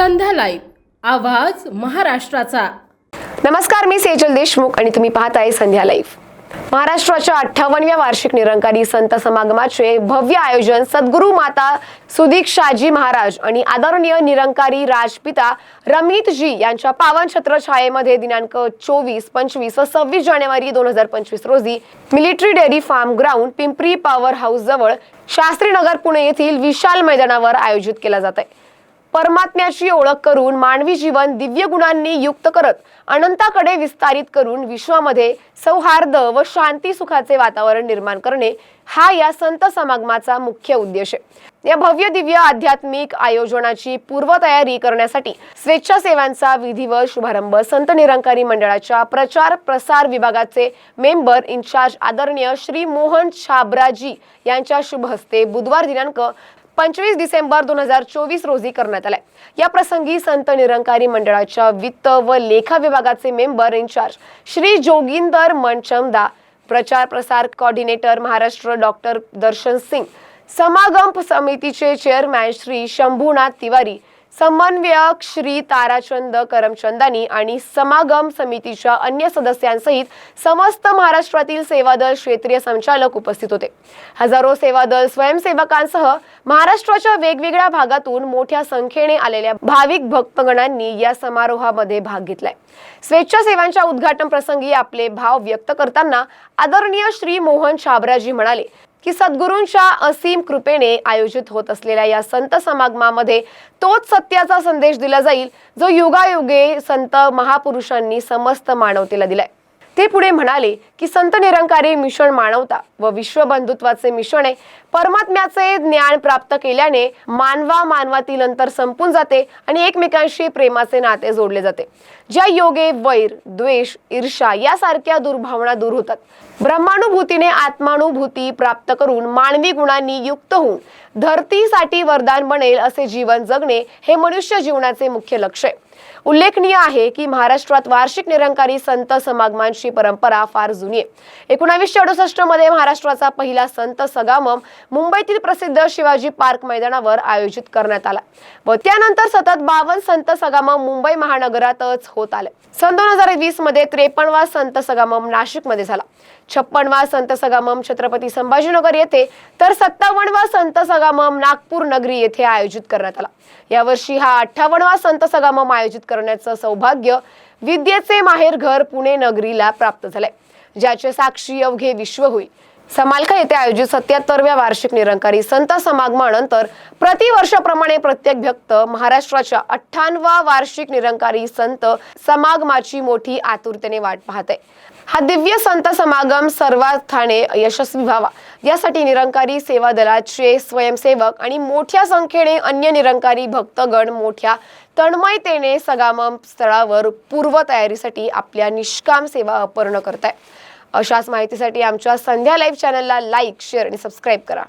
Live. आवाज महाराष्ट्राचा. नमस्कार मी सेजल देशमुख आणि तुम्ही पाहत आहे संध्या लाईव्ह. महाराष्ट्राच्या अठ्ठावन्नव्या वार्षिक निरंकारी संत समागमाचे भव्य आयोजन सद्गुरू माता सुदीक्षाजी महाराज आणि आदरणीय निरंकारी राजपिता रमितजी यांच्या पावन छत्र छायेमध्ये दिनांक चोवीस पंचवीस व सव्वीस जानेवारी दोन हजार पंचवीस रोजी military dairy farm ground Pimpri power house जवळ शास्त्रीनगर पुणे येथील विशाल मैदानावर आयोजित केला जात आहे परमात्म्याची ओळख करून मानवी जीवन दिव्य गुणांनी युक्त करत अनंताकडे विस्तारित करून विश्वामध्ये सौहार्द व शांती सुखाचे वातावरण निर्माण करणे हा या संत समागमाचा मुख्य उद्देश आहे. या भव्य दिव्य आध्यात्मिक आयोजनाची पूर्वतयारी करण्यासाठी स्वेच्छासेवांचा विधिवत शुभारंभ संत निरंकारी मंडळाच्या प्रचार प्रसार विभागाचे मेंबर इन्चार्ज आदरणीय श्री मोहन छाबराजी यांच्या शुभ हस्ते बुधवार दिनांक पंचवीस डिसेंबर दोन हजार चोवीस रोजी करण्यात आलाय. या प्रसंगी संत निरंकारी मंडळाच्या वित्त व लेखा विभागाचे मेंबर इन्चार्ज श्री जोगिंदर मनचमदा प्रचार प्रसार कॉर्डिनेटर महाराष्ट्र डॉक्टर दर्शन सिंग समागम समितीचे चेअरमॅन श्री शंभूनाथ तिवारी समन्वयक श्री ताराचंद करमचंदानी आणि समागम समितीच्या अन्य सदस्यांसहित समस्त महाराष्ट्रातील सेवादल क्षेत्रीय संचालक उपस्थित होते. हजारो सेवादल स्वयंसेवकांसह महाराष्ट्राच्या वेगवेगळ्या भागातून मोठ्या संख्येने आलेल्या भाविक भक्तगणांनी या समारोहामध्ये भाग घेतलाय. स्वेच्छासेवांच्या उद्घाटन प्रसंगी आपले भाव व्यक्त करताना आदरणीय श्री मोहन छाबराजी म्हणाले की सद्गुरूंच्या असीम कृपेने आयोजित होत असलेल्या या संत समागमामध्ये तोच सत्याचा संदेश दिला जाईल जो युगायुगे संत महापुरुषांनी समस्त मानवतेला दिलाय. ते पुढे म्हणाले की संत निरंकारी मिशन मानवता व विश्वबंधुत्वाचे मिश्रण आहे परमात्म्याचे ज्ञान प्राप्त केल्याने मानवा मानवातील अंतर संपून जाते आणि एकमेकांशी प्रेमाचे नाते जोडले जाते. ज्या योगे वैर द्वेष ईर्षा यासारख्या दुर्भावना दूर होतात. ब्रह्मानुभूतीने आत्मानुभूती प्राप्त करून मानवी गुणांनी युक्त होऊन धरतीसाठी वरदान बनेल असे जीवन जगणे हे मनुष्य जीवनाचे मुख्य लक्ष आहे. उल्लेखनीय आहे की महाराष्ट्रात वार्षिक निरंकारी संत समागमांची परंपरा फार जुनी आहे. एकोणावीसशे अडुसष्टमध्ये महाराष्ट्राचा पहिला संत सगामम मुंबईतील प्रसिद्ध शिवाजी पार्क मैदानावर आयोजित करण्यात आला. व त्यानंतर सतत बावन संत सगामम मुंबई महानगरातच होत आले. सन दोन हजार वीसमध्ये त्रेपन्नवा संत सगामम नाशिकमध्ये झाला. छप्पनवा संत सगामम छत्रपती संभाजीनगर येथे तर सत्तावन्नवा संत सगामम नागपूर नगरी येथे आयोजित करण्यात आला. यावर्षी हा अठ्ठावन्नवा संत सगामम आयोजित करण्याचं सौभाग्य विद्येचे माहेर घर पुणे नगरीला प्राप्त झालंय ज्याचे साक्षी अवघे विश्व होईल समालखा येथे आयोजित सत्याहत्तरव्या वार्षिक निरंकारी संत समागमानंतर प्रतिवर्षाप्रमाणे प्रत्येक भक्त महाराष्ट्राच्या अठ्ठावन्नवा वार्षिक निरंकारी संत समागमाची मोठी आतुरतेने वाट पाहते हा दिव्य संत समागम सर्वार्थाने यशस्वी व्हावा. यासाठी निरंकारी सेवा दलाचे स्वयंसेवक आणि मोठ्या संख्येने अन्य निरंकारी भक्तगण मोठ्या तन्मयतेने सगामम स्थळावर पूर्वतयारीसाठी आपल्या निष्काम सेवा अपूर्ण आहे अशाच माहितीसाठी आमच्या संध्या लाईव्ह चॅनलला लाईक शेअर आणि सबस्क्राईब करा.